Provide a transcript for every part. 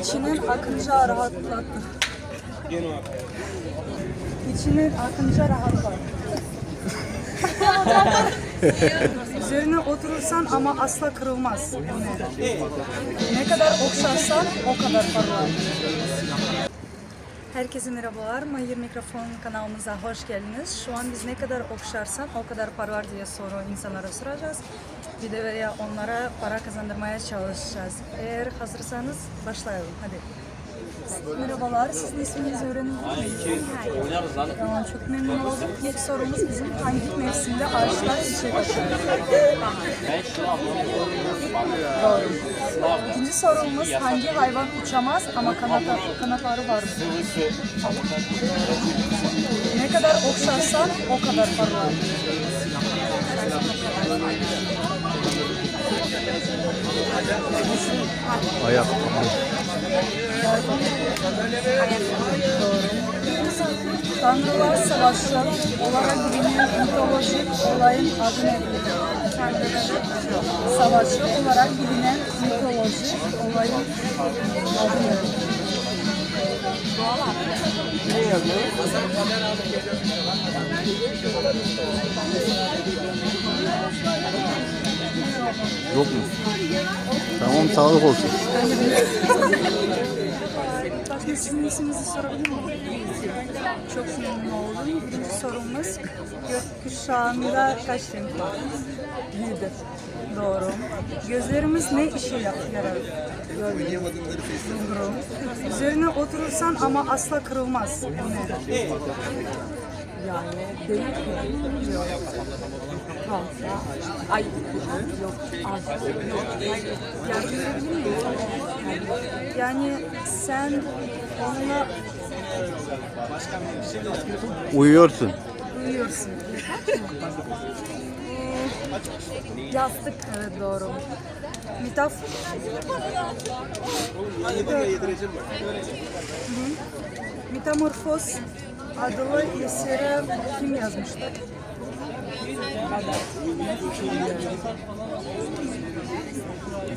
İçinin akınca rahatlattı. İçinin akınca rahatlattı. Üzerine oturursan ama asla kırılmaz. Ne kadar okşarsan o kadar parlar. Herkese merhabalar. Mahir Mikrofon kanalımıza hoş geldiniz. Şu an biz ne kadar okşarsan o kadar parlar diye soru insanlara soracağız. Bir de veya onlara para kazandırmaya çalışacağız. Eğer hazırsanız başlayalım. Hadi. Merhabalar. Sizin isminizi öğrenebilir miyim? Tamam, çok memnun oldum. İlk sorumuz bizim hangi mevsimde ağaçlar çiçek açar? Doğru. İkinci sorumuz hangi hayvan uçamaz ama kanata, kanatları var? Ne kadar okşarsan o kadar parlar. Ayak. Tanrılar savaşı olarak bilinen mitolojik olayın adı nedir? Savaşı olarak bilinen mitolojik olayın adı nedir? Yok mu? Tamam sağlık olsun. Sizin isminizi sorabilir miyim? Çok memnun oldum. Birinci sorumuz gökkuşağında kaç renk var? Yedi. Doğru. Gözlerimiz ne işe yarar? Doğru. Üzerine oturursan ama asla kırılmaz. Bu ne? Yani değil mi? Yok. Fazla. Ay yok. Az. Yok. Edebilir miyim? Yani sen onunla Uyuyorsun. uyuyorsun. Yastık. Evet doğru. Mitaf. Metamorfoz adlı eseri kim yazmıştır?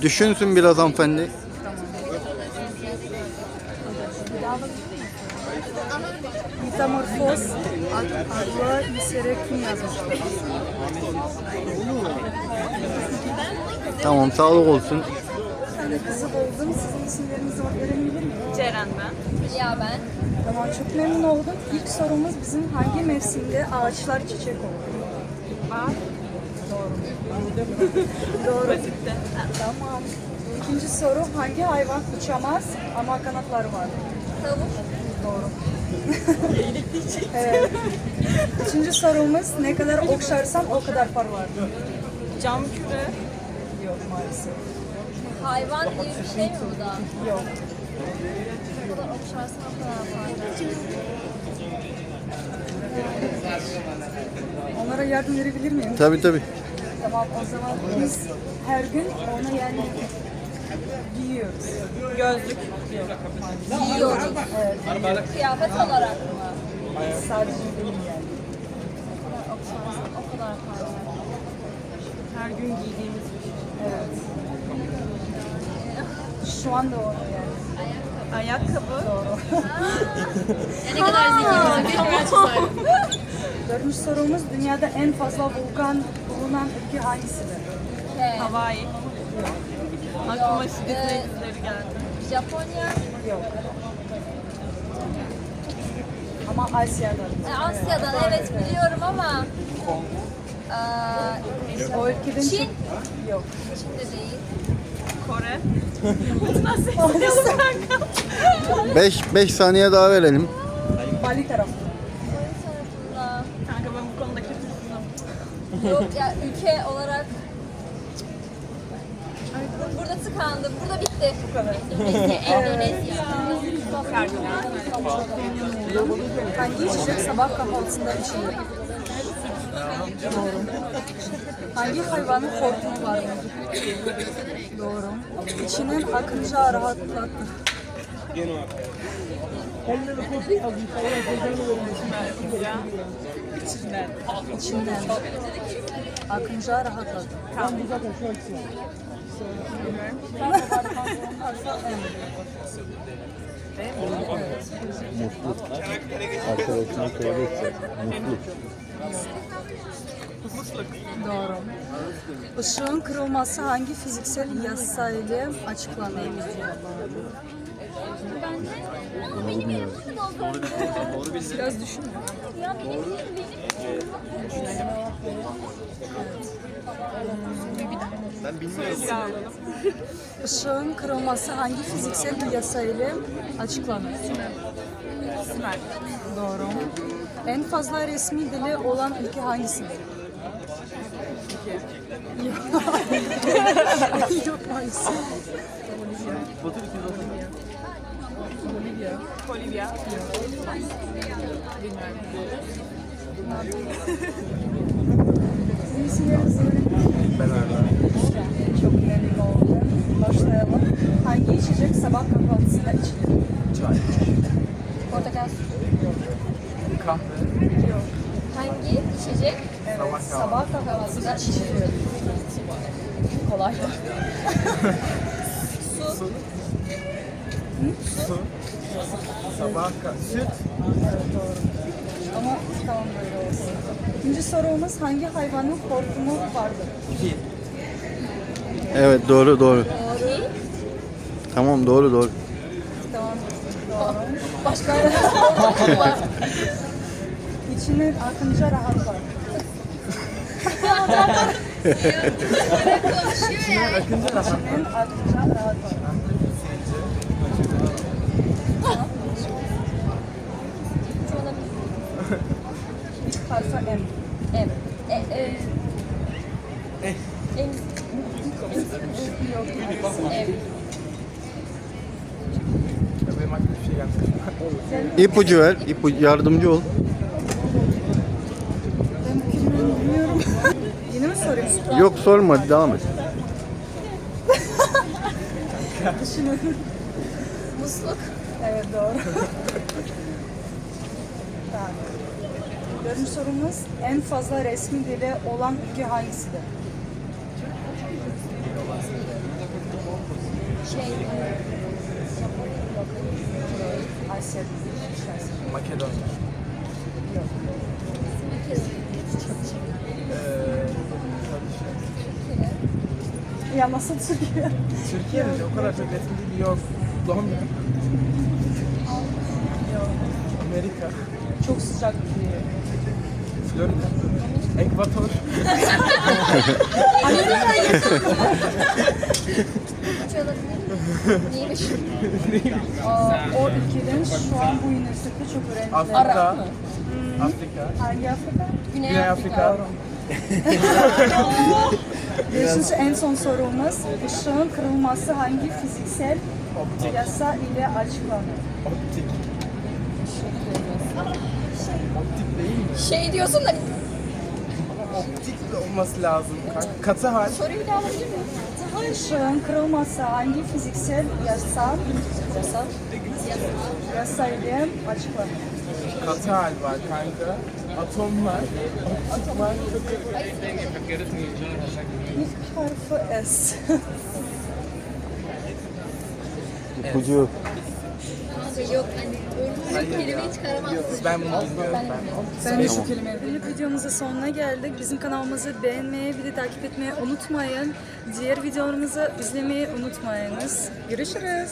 Düşünsün biraz hanımefendi. Metamorfoz ad- adlı eseri kim yazmıştır? Tamam sağlık olsun. Yani kızı buldum. Sizin isimlerinizi öğrenebilir miyim? Ceren ben. Ya ben. Tamam çok memnun oldum. İlk sorumuz bizim hangi mevsimde ağaçlar çiçek olur? Var. Doğru. Tamam. İkinci soru hangi hayvan uçamaz ama kanatları var? Tavuk. Doğru. evet. Üçüncü sorumuz ne kadar okşarsan o kadar parlar. Cam küre. Yok maalesef. Hayvan diye bir şey mi bu da? Yok. Bu kadar okşarsan o kadar fayda. Onlara yardım verebilir miyim? Tabi tabi. Tamam o zaman biz her gün onu yani giyiyoruz. Gözlük. Giyiyoruz. Evet. Kıyafet olarak mı? Sadece değil yani. O kadar okşarsan o kadar fayda. Her gün giydiğimiz bir şey. Evet. Şu anda o yani. Ayakkabı. Doğru. ne kadar zekiyim. Tamam. Dördüncü sorumuz dünyada en fazla volkan bulunan ülke hangisidir? Hawaii. Aklıma şiddet Ee, renkleri geldi. Japonya. Yok. Ama Asya'da. E, Asya'dan evet biliyorum ama eee, O ülkeden Çin. çok- Yok. Çin'de değil. Kore. 5 5 saniye daha verelim. Bali tarafı. Kanka ben bu konuda kötüsünüm. Yok ya ülke olarak Burada tıkandım. Burada bitti. Bu kadar. Endonezya. Endonezya. Hangi içecek sabah kahvaltısında içilir? Doğru. Hangi hayvanın hortumu var? Doğru. İçinin akınca rahatlattı. İçinden. İçinden. Akınca rahatladı. Evet. Mutlu. Arkadaşına söyleyecek. Mutlu. Doğru. Işığın kırılması hangi fiziksel yasa ile açıklanır? Bunu bilmiyorum. Biraz düşün. Işığın kırılması hangi fiziksel yasa ile açıklanır? Sümer. Doğru. En fazla resmi dili olan ülke hangisidir? Yok. Hangisi? Bolivya. Ben Çok memnun oldum. Başlayalım. Hangi içecek sabah kahvaltısında içilir? Çay. Kahve. Hangi içecek Evet, Sabah kahvaltısında içilir. Kolay. Su. Su. Sabah kahve. Süt. Evet, doğru. Ama tamam böyle olsun. İkinci sorumuz hangi hayvanın hortumu vardır? Fil. Evet doğru doğru. Doğru. Tamam doğru doğru. Tamam. Doğru. Başka var. İçinin akınca rahat var. Ya. Akınca rahat. Var. M. M. Bir şey geldi. İpucu ver. İpucu yardımcı ol. Ben bu kelimeyi bilmiyorum. Yeni mi sorayım? Yok sorma devam et. Düşünün. Musluk. Evet doğru. tamam. Dördüncü sorumuz en fazla resmi dili olan ülke hangisidir? Şey. Asya. Makedonya. Yok. Ya nasıl Türkiye? Türkiye'nin de o kadar çok resmi dili yok. Londra. Amerika. Çok sıcak bir Florida. Ekvator. Hiç olabilir. Neymiş? Aa, o ülkeden şu an bu üniversitede çok öğrenciler. Afrika. Arap mı? Afrika. Hangi Afrika? Güney, Güney Afrika. Afrika. Beşinci en son sorumuz. Işığın kırılması hangi fiziksel Optik. yasa ile açıklanır? Optik. Optik değil mi? Şey diyorsun da Optik olması lazım. Katı hal. soruyu bir daha alabilir miyim? Işığın kırılması hangi fiziksel yasa, yasa, yasa ile açıklanır? Hal var kanka. Atomlar. Optik var. İlk harfi S. İpucu yok. Yok hani öyle bir kelimeyi çıkaramazsın. Ben bunu bilmiyorum. Ben. Ben de şu kelimeyi. Videomuzun sonuna geldik. Bizim kanalımızı beğenmeyi, bir de takip etmeyi unutmayın. Diğer videolarımızı izlemeyi unutmayınız. Görüşürüz.